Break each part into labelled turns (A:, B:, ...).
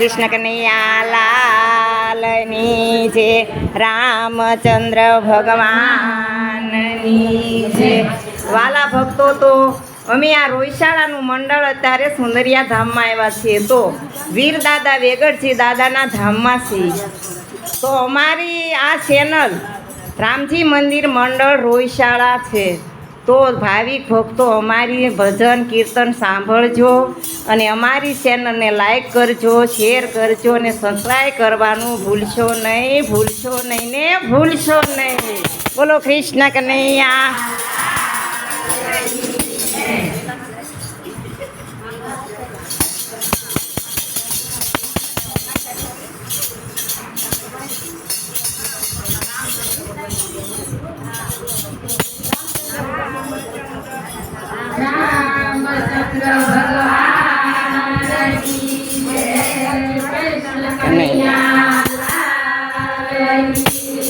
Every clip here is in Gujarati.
A: કૃષ્ણ કનૈયા લાલની જે રામચંદ્ર ભગવાનની જે વાલા ભક્તો તો અમે આ રોઈશાળાનું મંડળ અત્યારે સુંદરિયા ધામમાં આવ્યા છીએ. તો વીર દાદા વેગડજી દાદાના ધામમાં છીએ. તો અમારી આ ચેનલ રામજી મંદિર મંડળ રોઈશાળા છે. તો ભાવિક ભક્તો, અમારી ભજન કીર્તન સાંભળજો અને અમારી ચેનલને લાઈક કરજો શેર કરજો અને સબસ્ક્રાઈબ કરવાનું ભૂલશો નહીં ભૂલશો નહીં ને ભૂલશો નહીં. બોલો કૃષ્ણ કનૈયા.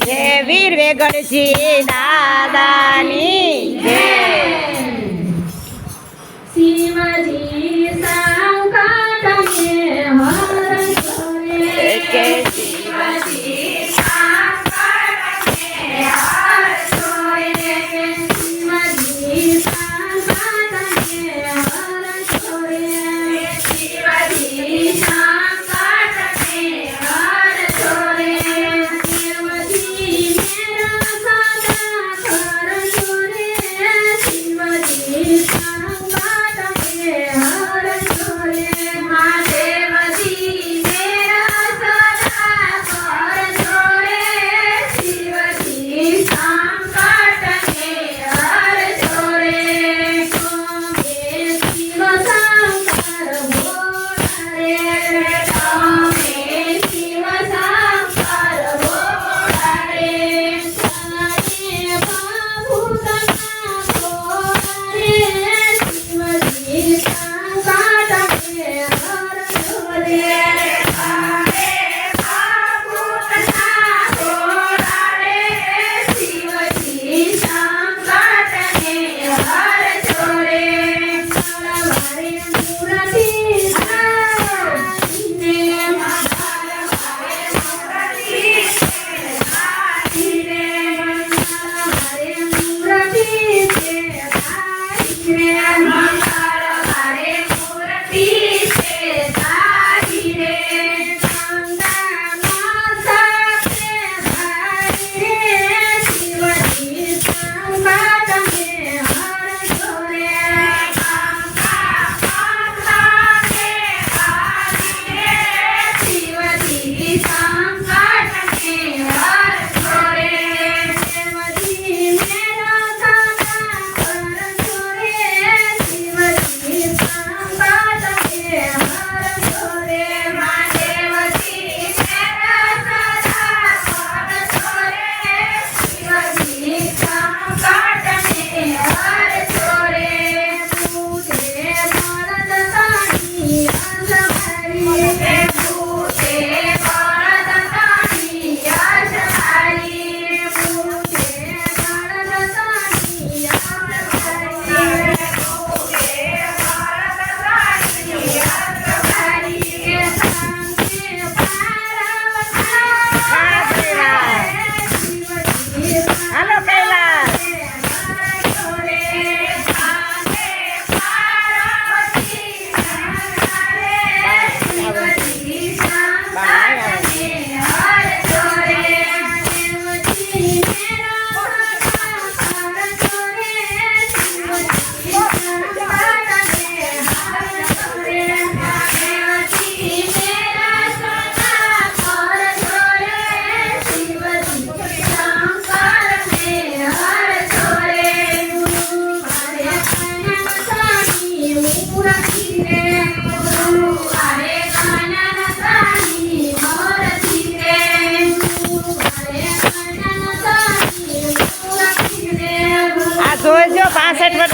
A: જય વીર વેગડજી દાદાની જય.
B: શિવજી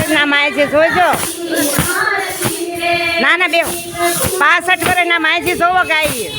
A: વર્ષના માયજી જોજો. ના ના બે પાસઠ વર્ષના માય છે જોવો ગાઈ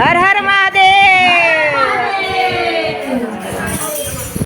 A: હર હર